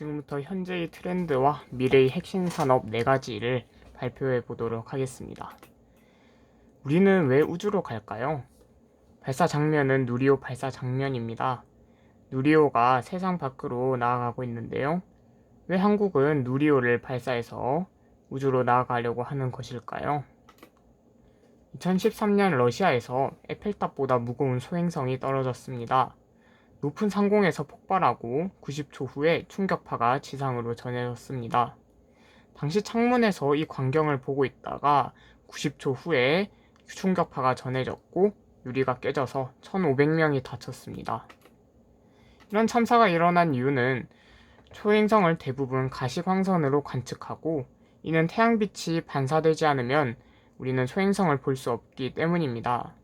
지금부터 현재의 트렌드와 미래의 핵심 산업 4가지를 발표해 보도록 하겠습니다. 우리는 왜 우주로 갈까요? 발사 장면은 누리호 발사 장면입니다. 누리호가 세상 밖으로 나아가고 있는데요. 왜 한국은 누리호를 발사해서 우주로 나아가려고 하는 것일까요? 2013년 러시아에서 에펠탑보다 무거운 소행성이 떨어졌습니다. 높은 상공에서 폭발하고 90초 후에 충격파가 지상으로 전해졌습니다. 당시 창문에서 이 광경을 보고 있다가 90초 후에 충격파가 전해졌고 유리가 깨져서 1,500명이 다쳤습니다. 이런 참사가 일어난 이유는 초행성을 대부분 가시광선으로 관측하고 이는 태양빛이 반사되지 않으면 우리는 소행성을 볼 수 없기 때문입니다.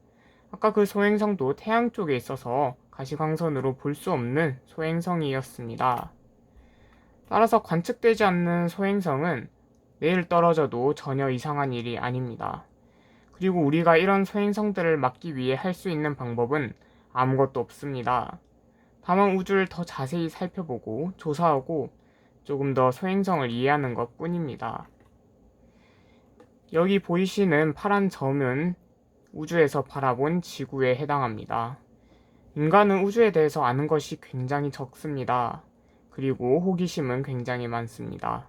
아까 그 소행성도 태양 쪽에 있어서 가시광선으로 볼 수 없는 소행성이었습니다. 따라서 관측되지 않는 소행성은 내일 떨어져도 전혀 이상한 일이 아닙니다. 그리고 우리가 이런 소행성들을 막기 위해 할 수 있는 방법은 아무것도 없습니다. 다만 우주를 더 자세히 살펴보고 조사하고 조금 더 소행성을 이해하는 것 뿐입니다. 여기 보이시는 파란 점은 우주에서 바라본 지구에 해당합니다. 인간은 우주에 대해서 아는 것이 굉장히 적습니다. 그리고 호기심은 굉장히 많습니다.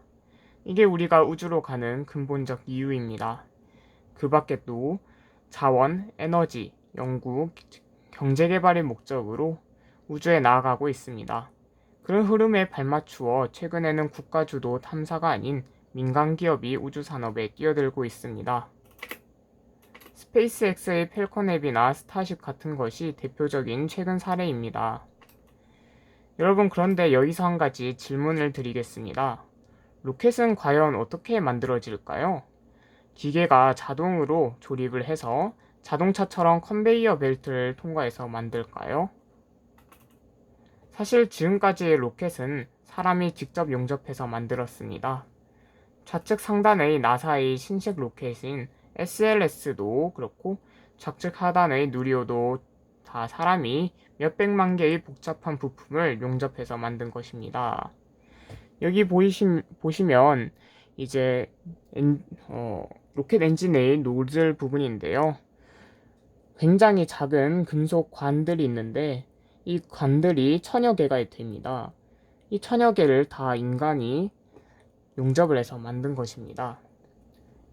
이게 우리가 우주로 가는 근본적 이유입니다. 그 밖에 또 자원, 에너지, 연구, 경제개발의 목적으로 우주에 나아가고 있습니다. 그런 흐름에 발맞추어 최근에는 국가주도 탐사가 아닌 민간 기업이 우주 산업에 뛰어들고 있습니다. 스페이스X의 펠컨 앱이나 스타쉽 같은 것이 대표적인 최근 사례입니다. 여러분 그런데 여기서 한 가지 질문을 드리겠습니다. 로켓은 과연 어떻게 만들어질까요? 기계가 자동으로 조립을 해서 자동차처럼 컨베이어 벨트를 통과해서 만들까요? 사실 지금까지의 로켓은 사람이 직접 용접해서 만들었습니다. 좌측 상단의 나사의 신식 로켓인 SLS도 그렇고 좌측 하단의 누리호도 다 사람이 몇백만 개의 복잡한 부품을 용접해서 만든 것입니다. 여기 보이시, 보시면 이제 엔, 어, 로켓 엔진의 노즐 부분인데요. 굉장히 작은 금속 관들이 있는데 이 관들이 천여 개가 됩니다. 이 천여 개를 다 인간이 용접을 해서 만든 것입니다.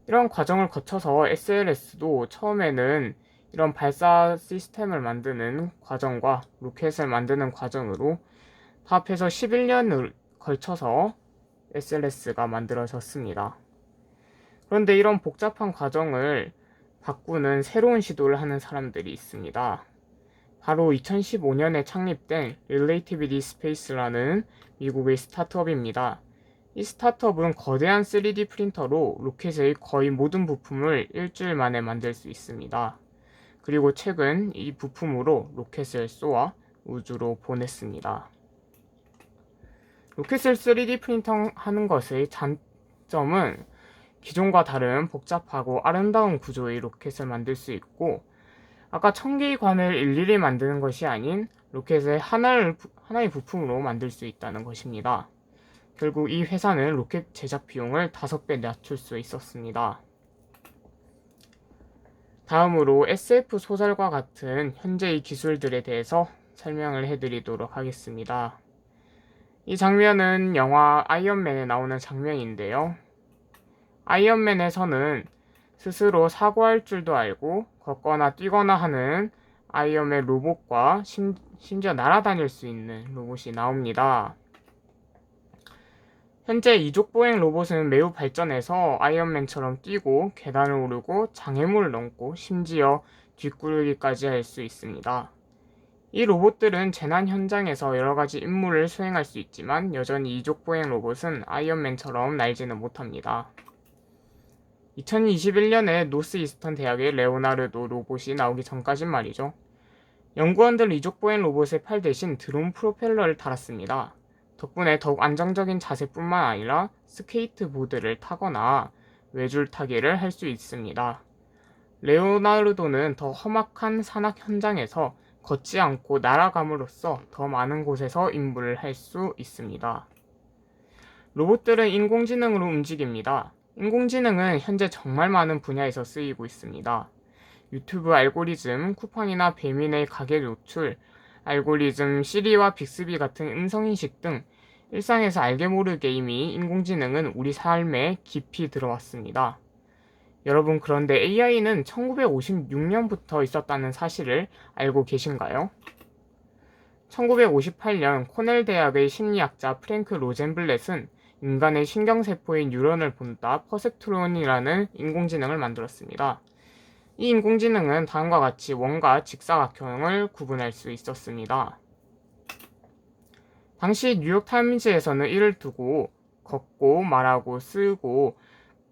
이런 과정을 거쳐서 SLS도 처음에는 이런 발사 시스템을 만드는 과정과 로켓을 만드는 과정으로 다 합해서 11년을 걸쳐서 SLS가 만들어졌습니다. 그런데 이런 복잡한 과정을 바꾸는 새로운 시도를 하는 사람들이 있습니다. 바로 2015년에 창립된 Relativity Space라는 미국의 스타트업입니다. 이 스타트업은 거대한 3D 프린터로 로켓의 거의 모든 부품을 일주일 만에 만들 수 있습니다. 그리고 최근 이 부품으로 로켓을 쏘아 우주로 보냈습니다. 로켓을 3D 프린터 하는 것의 장점은 기존과 다른 복잡하고 아름다운 구조의 로켓을 만들 수 있고 아까 천 개의 관을 일일이 만드는 것이 아닌 로켓의 하나를, 하나의 부품으로 만들 수 있다는 것입니다. 결국 이 회사는 로켓 제작 비용을 5배 낮출 수 있었습니다. 다음으로 SF 소설과 같은 현재의 기술들에 대해서 설명을 해드리도록 하겠습니다. 이 장면은 영화 아이언맨에 나오는 장면인데요. 아이언맨에서는 스스로 사고할 줄도 알고 걷거나 뛰거나 하는 아이언맨 로봇과 심, 심지어 날아다닐 수 있는 로봇이 나옵니다. 현재 이족보행 로봇은 매우 발전해서 아이언맨처럼 뛰고 계단을 오르고 장애물을 넘고 심지어 뒷구르기까지 할 수 있습니다. 이 로봇들은 재난 현장에서 여러 가지 임무를 수행할 수 있지만 여전히 이족보행 로봇은 아이언맨처럼 날지는 못합니다. 2021년에 노스 이스턴 대학의 레오나르도 로봇이 나오기 전까진 말이죠. 연구원들 이족보행 로봇의 팔 대신 드론 프로펠러를 달았습니다. 덕분에 더욱 안정적인 자세뿐만 아니라 스케이트보드를 타거나 외줄 타기를 할 수 있습니다. 레오나르도는 더 험악한 산악 현장에서 걷지 않고 날아감으로써 더 많은 곳에서 임무를 할 수 있습니다. 로봇들은 인공지능으로 움직입니다. 인공지능은 현재 정말 많은 분야에서 쓰이고 있습니다. 유튜브 알고리즘, 쿠팡이나 배민의 가게 노출, 알고리즘, 시리와 빅스비 같은 음성인식 등 일상에서 알게 모르게 이미 인공지능은 우리 삶에 깊이 들어왔습니다. 여러분, 그런데 AI는 1956년부터 있었다는 사실을 알고 계신가요? 1958년 코넬 대학의 심리학자 프랭크 로젠블렛은 인간의 신경세포인 뉴런을 본다 퍼셉트론이라는 인공지능을 만들었습니다. 이 인공지능은 다음과 같이 원과 직사각형을 구분할 수 있었습니다. 당시 뉴욕 타임즈에서는 이를 두고 걷고 말하고 쓰고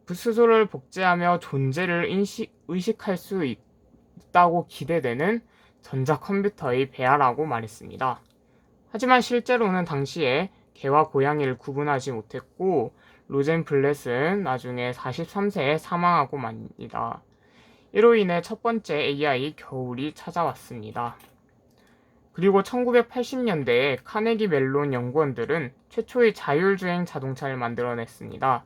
스스로를 복제하며 존재를 인식, 의식할 수 있다고 기대되는 전자컴퓨터의 배아라고 말했습니다. 하지만 실제로는 당시에 개와 고양이를 구분하지 못했고 로젠 블렛은 나중에 43세에 사망하고 맙니다. 이로 인해 첫 번째 AI 겨울이 찾아왔습니다. 그리고 1980년대에 카네기 멜론 연구원들은 최초의 자율주행 자동차를 만들어냈습니다.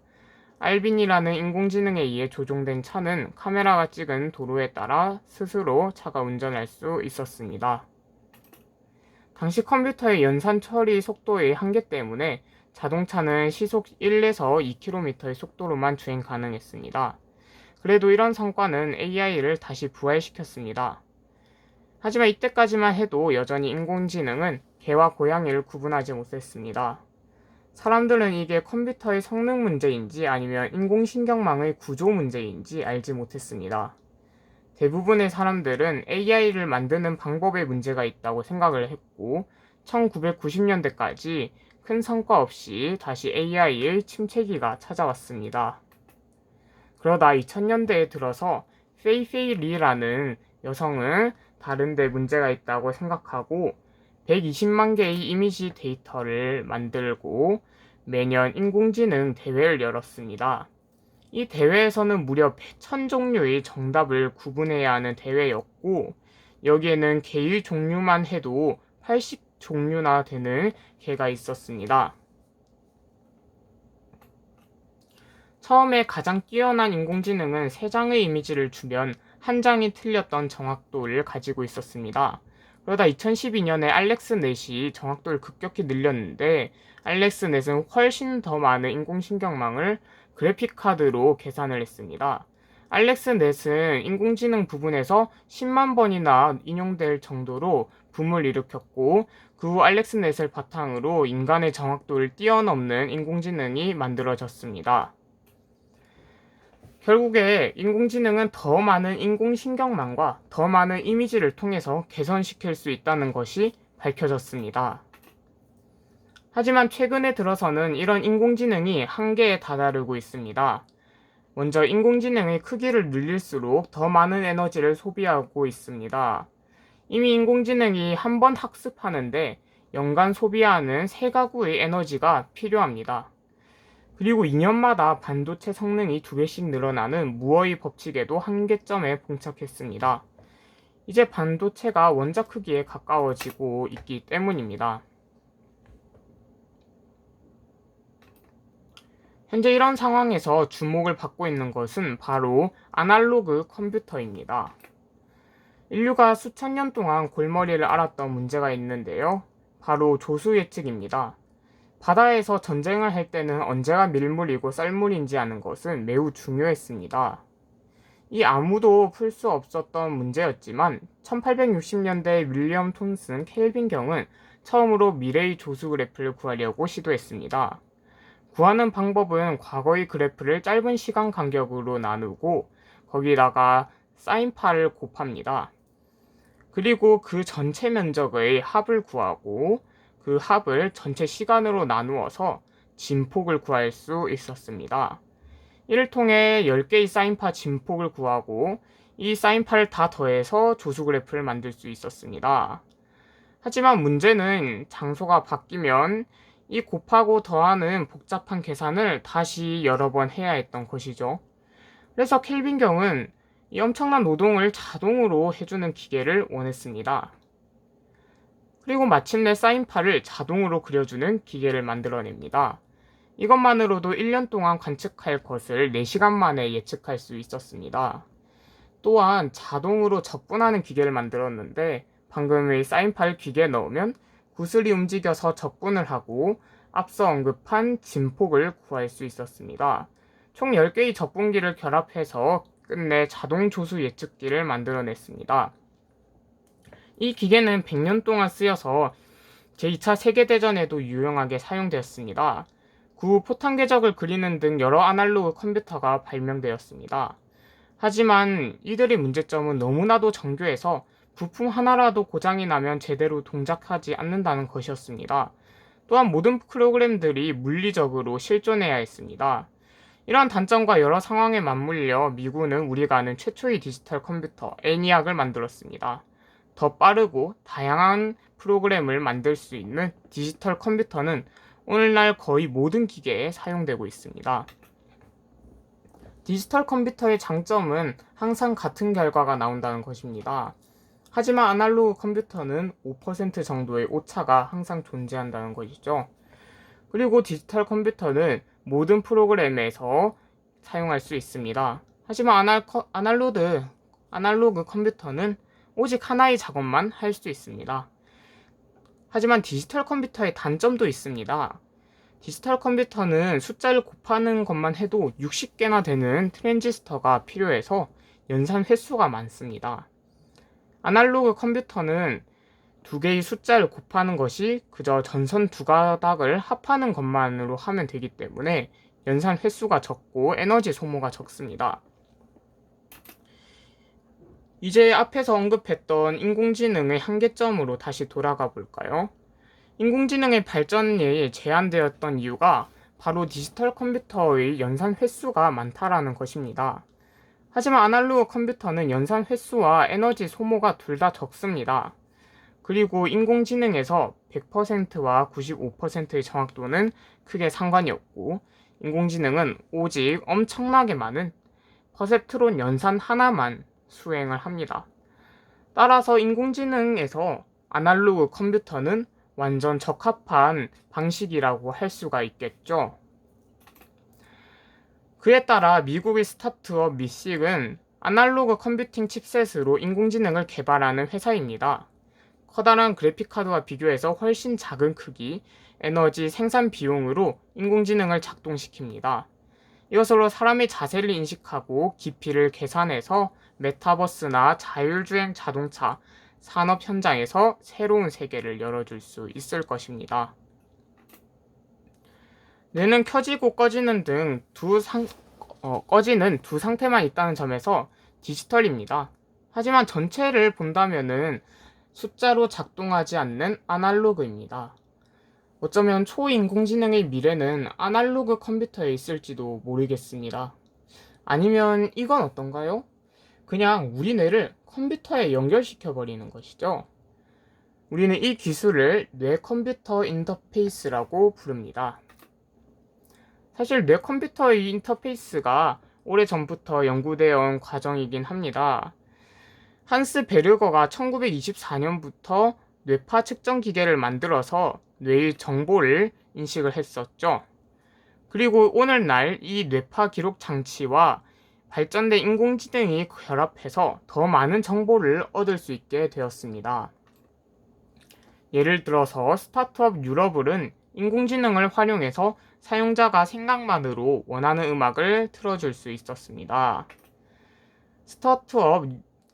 알빈이라는 인공지능에 의해 조종된 차는 카메라가 찍은 도로에 따라 스스로 차가 운전할 수 있었습니다. 당시 컴퓨터의 연산 처리 속도의 한계 때문에 자동차는 시속 1에서 2km의 속도로만 주행 가능했습니다. 그래도 이런 성과는 AI를 다시 부활시켰습니다. 하지만 이때까지만 해도 여전히 인공지능은 개와 고양이를 구분하지 못했습니다. 사람들은 이게 컴퓨터의 성능 문제인지 아니면 인공신경망의 구조 문제인지 알지 못했습니다. 대부분의 사람들은 AI를 만드는 방법에 문제가 있다고 생각을 했고 1990년대까지 큰 성과 없이 다시 AI의 침체기가 찾아왔습니다. 그러다 2000년대에 들어서 페이페이 리라는 여성은 다른데 문제가 있다고 생각하고 120만 개의 이미지 데이터를 만들고 매년 인공지능 대회를 열었습니다. 이 대회에서는 무려 100천 종류의 정답을 구분해야 하는 대회였고 여기에는 개의 종류만 해도 80 종류나 되는 개가 있었습니다. 처음에 가장 뛰어난 인공지능은 3장의 이미지를 주면 한 장이 틀렸던 정확도를 가지고 있었습니다. 그러다 2012년에 알렉스 넷이 정확도를 급격히 늘렸는데 알렉스 넷은 훨씬 더 많은 인공신경망을 그래픽카드로 계산을 했습니다. 알렉스 넷은 인공지능 부분에서 10만 번이나 인용될 정도로 붐을 일으켰고 그 후 알렉스 넷을 바탕으로 인간의 정확도를 뛰어넘는 인공지능이 만들어졌습니다. 결국에 인공지능은 더 많은 인공신경망과 더 많은 이미지를 통해서 개선시킬 수 있다는 것이 밝혀졌습니다. 하지만 최근에 들어서는 이런 인공지능이 한계에 다다르고 있습니다. 먼저 인공지능의 크기를 늘릴수록 더 많은 에너지를 소비하고 있습니다. 이미 인공지능이 한 번 학습하는데 연간 소비하는 세 가구의 에너지가 필요합니다. 그리고 2년마다 반도체 성능이 두 배씩 늘어나는 무어의 법칙에도 한계점에 봉착했습니다. 이제 반도체가 원자 크기에 가까워지고 있기 때문입니다. 현재 이런 상황에서 주목을 받고 있는 것은 바로 아날로그 컴퓨터입니다. 인류가 수천 년 동안 골머리를 앓았던 문제가 있는데요. 바로 조수 예측입니다. 바다에서 전쟁을 할 때는 언제가 밀물이고 썰물인지 아는 것은 매우 중요했습니다. 이 아무도 풀 수 없었던 문제였지만 1860년대 윌리엄 톰슨 켈빈 경은 처음으로 미래의 조수 그래프를 구하려고 시도했습니다. 구하는 방법은 과거의 그래프를 짧은 시간 간격으로 나누고 거기다가 사인파를 곱합니다. 그리고 그 전체 면적의 합을 구하고 그 합을 전체 시간으로 나누어서 진폭을 구할 수 있었습니다. 이를 통해 10개의 사인파 진폭을 구하고 이 사인파를 다 더해서 조수 그래프를 만들 수 있었습니다. 하지만 문제는 장소가 바뀌면 이 곱하고 더하는 복잡한 계산을 다시 여러 번 해야 했던 것이죠. 그래서 켈빈경은 이 엄청난 노동을 자동으로 해주는 기계를 원했습니다. 그리고 마침내 사인파를 자동으로 그려주는 기계를 만들어냅니다. 이것만으로도 1년 동안 관측할 것을 4시간 만에 예측할 수 있었습니다. 또한 자동으로 적분하는 기계를 만들었는데 방금의 사인파일 기계에 넣으면 구슬이 움직여서 적분을 하고 앞서 언급한 진폭을 구할 수 있었습니다. 총 10개의 적분기를 결합해서 끝내 자동 조수 예측기를 만들어냈습니다. 이 기계는 100년 동안 쓰여서 제2차 세계대전에도 유용하게 사용되었습니다. 구 포탄 궤적을 그리는 등 여러 아날로그 컴퓨터가 발명되었습니다. 하지만 이들의 문제점은 너무나도 정교해서 부품 하나라도 고장이 나면 제대로 동작하지 않는다는 것이었습니다. 또한 모든 프로그램들이 물리적으로 실존해야 했습니다. 이러한 단점과 여러 상황에 맞물려 미군은 우리가 아는 최초의 디지털 컴퓨터 애니악을 만들었습니다. 더 빠르고 다양한 프로그램을 만들 수 있는 디지털 컴퓨터는 오늘날 거의 모든 기계에 사용되고 있습니다. 디지털 컴퓨터의 장점은 항상 같은 결과가 나온다는 것입니다. 하지만 아날로그 컴퓨터는 5% 정도의 오차가 항상 존재한다는 것이죠. 그리고 디지털 컴퓨터는 모든 프로그램에서 사용할 수 있습니다. 하지만 아날, 커, 아날로드, 아날로그 컴퓨터는 오직 하나의 작업만 할 수 있습니다. 하지만 디지털 컴퓨터의 단점도 있습니다. 디지털 컴퓨터는 숫자를 곱하는 것만 해도 60개나 되는 트랜지스터가 필요해서 연산 횟수가 많습니다. 아날로그 컴퓨터는 두 개의 숫자를 곱하는 것이 그저 전선 두 가닥을 합하는 것만으로 하면 되기 때문에 연산 횟수가 적고 에너지 소모가 적습니다. 이제 앞에서 언급했던 인공지능의 한계점으로 다시 돌아가 볼까요? 인공지능의 발전이 제한되었던 이유가 바로 디지털 컴퓨터의 연산 횟수가 많다라는 것입니다. 하지만 아날로그 컴퓨터는 연산 횟수와 에너지 소모가 둘 다 적습니다. 그리고 인공지능에서 100%와 95%의 정확도는 크게 상관이 없고 인공지능은 오직 엄청나게 많은 퍼셉트론 연산 하나만 수행을 합니다. 따라서 인공지능에서 아날로그 컴퓨터는 완전 적합한 방식이라고 할 수가 있겠죠. 그에 따라 미국의 스타트업 미식은 아날로그 컴퓨팅 칩셋으로 인공지능을 개발하는 회사입니다. 커다란 그래픽카드와 비교해서 훨씬 작은 크기, 에너지 생산 비용으로 인공지능을 작동시킵니다. 이것으로 사람의 자세를 인식하고 깊이를 계산해서 메타버스나 자율주행 자동차, 산업 현장에서 새로운 세계를 열어줄 수 있을 것입니다. 뇌는 켜지고 꺼지는 등 두 상, 어, 꺼지는 두 상태만 있다는 점에서 디지털입니다. 하지만 전체를 본다면은 숫자로 작동하지 않는 아날로그입니다. 어쩌면 초인공지능의 미래는 아날로그 컴퓨터에 있을지도 모르겠습니다. 아니면 이건 어떤가요? 그냥 우리 뇌를 컴퓨터에 연결시켜 버리는 것이죠. 우리는 이 기술을 뇌 컴퓨터 인터페이스라고 부릅니다. 사실 뇌 컴퓨터의 인터페이스가 오래전부터 연구되어 온 과정이긴 합니다. 한스 베르거가 1924년부터 뇌파 측정 기계를 만들어서 뇌의 정보를 인식을 했었죠. 그리고 오늘날 이 뇌파 기록 장치와 발전된 인공지능이 결합해서 더 많은 정보를 얻을 수 있게 되었습니다. 예를 들어서 스타트업 유럽은 인공지능을 활용해서 사용자가 생각만으로 원하는 음악을 틀어줄 수 있었습니다. 스타트업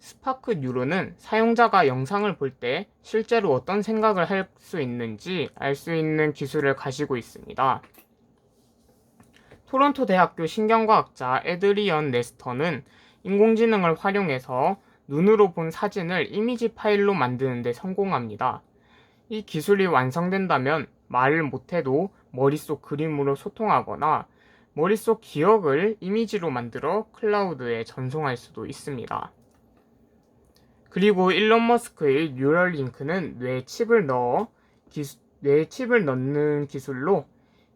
스파크 뉴로는 사용자가 영상을 볼 때 실제로 어떤 생각을 할 수 있는지 알 수 있는 기술을 가지고 있습니다. 토론토 대학교 신경과학자 에드리언 네스터는 인공지능을 활용해서 눈으로 본 사진을 이미지 파일로 만드는 데 성공합니다. 이 기술이 완성된다면 말을 못해도 머릿속 그림으로 소통하거나 머릿속 기억을 이미지로 만들어 클라우드에 전송할 수도 있습니다. 그리고 일론 머스크의 뉴럴링크는 뇌 칩을 넣어 기수, 뇌 칩을 넣는 기술로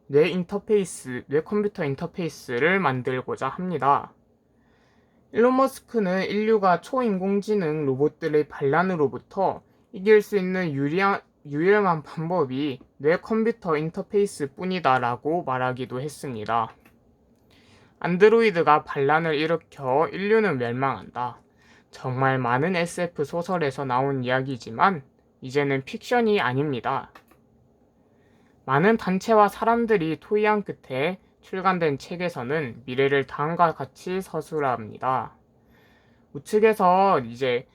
뇌 인터페이스, 뇌 컴퓨터 인터페이스를 만들고자 합니다. 일론 머스크는 인류가 초인공지능 로봇들의 반란으로부터 이길 수 있는 유리한, 유일한 방법이 뇌 컴퓨터 인터페이스 뿐이다 라고 말하기도 했습니다. 안드로이드가 반란을 일으켜 인류는 멸망한다. 정말 많은 SF 소설에서 나온 이야기지만 이제는 픽션이 아닙니다. 많은 단체와 사람들이 토의한 끝에 출간된 책에서는 미래를 다음과 같이 서술합니다. 우측에서 이제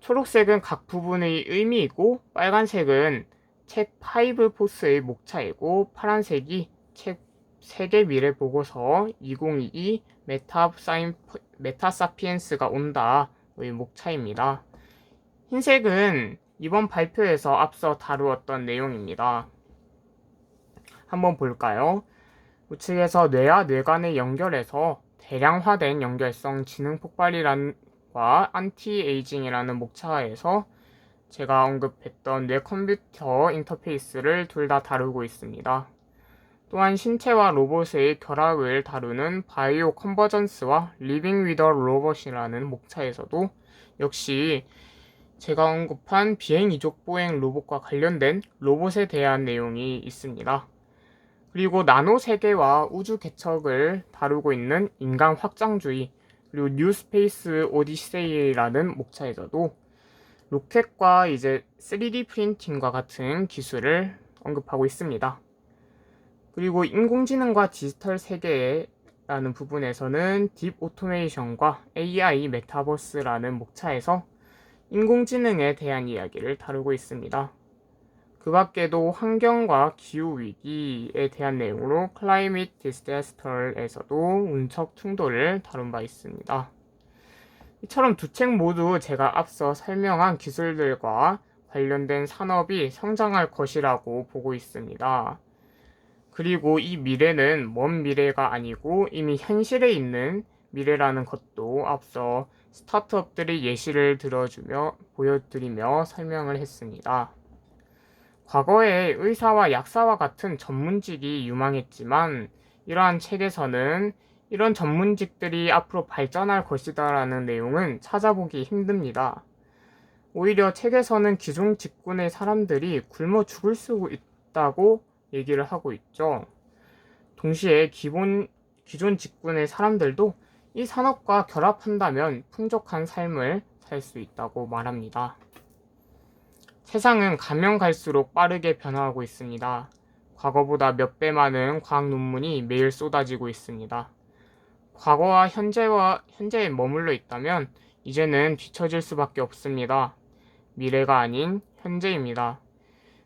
초록색은 각 부분의 의미이고 빨간색은 책 5 포스의 목차이고 파란색이 책 세계 미래 보고서 2022 메타 사인 메타 사피엔스가 온다의 목차입니다. 흰색은 이번 발표에서 앞서 다루었던 내용입니다. 한번 볼까요? 우측에서 뇌와 뇌관의 연결에서 대량화된 연결성 지능 폭발이란과 안티에이징이라는 목차에서 제가 언급했던 뇌 컴퓨터 인터페이스를 둘 다 다루고 있습니다. 또한 신체와 로봇의 결합을 다루는 바이오 컨버전스와 리빙 위더 로봇이라는 목차에서도 역시 제가 언급한 비행 이족 보행 로봇과 관련된 로봇에 대한 내용이 있습니다. 그리고 나노 세계와 우주 개척을 다루고 있는 인간 확장주의 그리고 뉴 스페이스 오디세이라는 목차에서도 로켓과 이제 3D 프린팅과 같은 기술을 언급하고 있습니다. 그리고 인공지능과 디지털 세계라는 부분에서는 딥 오토메이션과 AI 메타버스라는 목차에서 인공지능에 대한 이야기를 다루고 있습니다. 그 밖에도 환경과 기후 위기에 대한 내용으로 클라이밋 디스테스터에서도 운척 충돌을 다룬 바 있습니다. 이처럼 두 책 모두 제가 앞서 설명한 기술들과 관련된 산업이 성장할 것이라고 보고 있습니다. 그리고 이 미래는 먼 미래가 아니고 이미 현실에 있는 미래라는 것도 앞서 스타트업들의 예시를 들어주며 보여드리며 설명을 했습니다. 과거에 의사와 약사와 같은 전문직이 유망했지만 이러한 책에서는 이런 전문직들이 앞으로 발전할 것이다라는 내용은 찾아보기 힘듭니다. 오히려 책에서는 기존 직군의 사람들이 굶어 죽을 수 있다고 얘기를 하고 있죠. 동시에 기본, 기존 직군의 사람들도 이 산업과 결합한다면 풍족한 삶을 살 수 있다고 말합니다. 세상은 가면 갈수록 빠르게 변화하고 있습니다. 과거보다 몇 배 많은 과학 논문이 매일 쏟아지고 있습니다. 과거와 현재와 현재에 머물러 있다면 이제는 뒤처질 수밖에 없습니다. 미래가 아닌 현재입니다.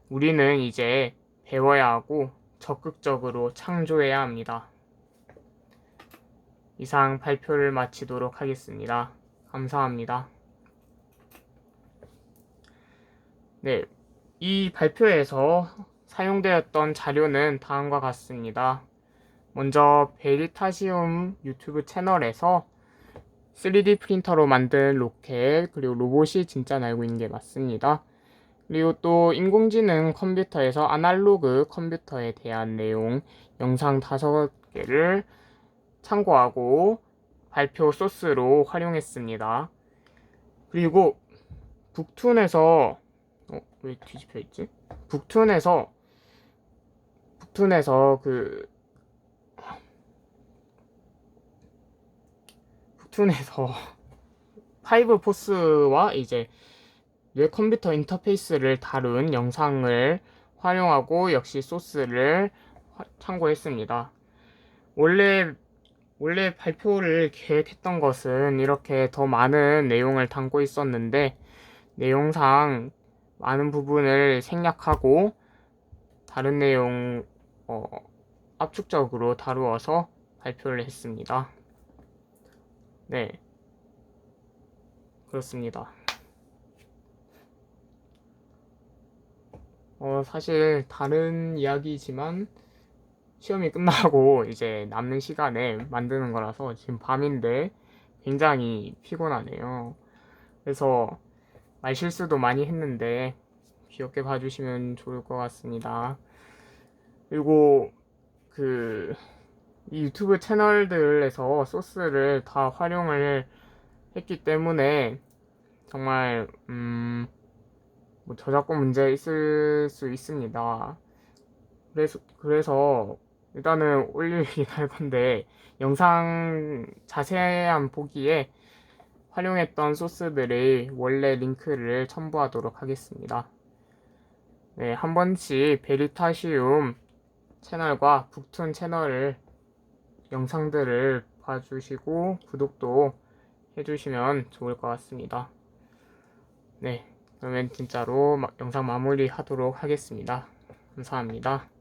우리는 이제 배워야 하고 적극적으로 창조해야 합니다. 이상 발표를 마치도록 하겠습니다. 감사합니다. 네, 이 발표에서 사용되었던 자료는 다음과 같습니다. 먼저 베리타시움 유튜브 채널에서 3D 프린터로 만든 로켓 그리고 로봇이 진짜 날고 있는 게 맞습니다. 그리고 또 인공지능 컴퓨터에서 아날로그 컴퓨터에 대한 내용 영상 5개를 참고하고 발표 소스로 활용했습니다. 그리고 북툰에서 어, 왜 뒤집혀 있지? 북툰에서 북툰에서 그 북툰에서 파이브 포스와 이제 뇌 컴퓨터 인터페이스를 다룬 영상을 활용하고 역시 소스를 참고했습니다. 원래 원래 발표를 계획했던 것은 이렇게 더 많은 내용을 담고 있었는데 내용상 많은 부분을 생략하고 다른 내용 어, 압축적으로 다루어서 발표를 했습니다. 네. 그렇습니다. 어, 사실 다른 이야기지만 시험이 끝나고 이제 남는 시간에 만드는 거라서 지금 밤인데 굉장히 피곤하네요. 그래서 말 실수도 많이 했는데 귀엽게 봐주시면 좋을 것 같습니다. 그리고 그 이 유튜브 채널들에서 소스를 다 활용을 했기 때문에 정말 음 뭐 저작권 문제 있을 수 있습니다. 그래서 그래서 일단은 올리긴 할 건데 영상 자세한 보기에 활용했던 소스들의 원래 링크를 첨부하도록 하겠습니다. 네, 한 번씩 베리타시움 채널과 북툰 채널을 영상들을 봐주시고 구독도 해주시면 좋을 것 같습니다. 네, 그러면 진짜로 마- 영상 마무리 하도록 하겠습니다. 감사합니다.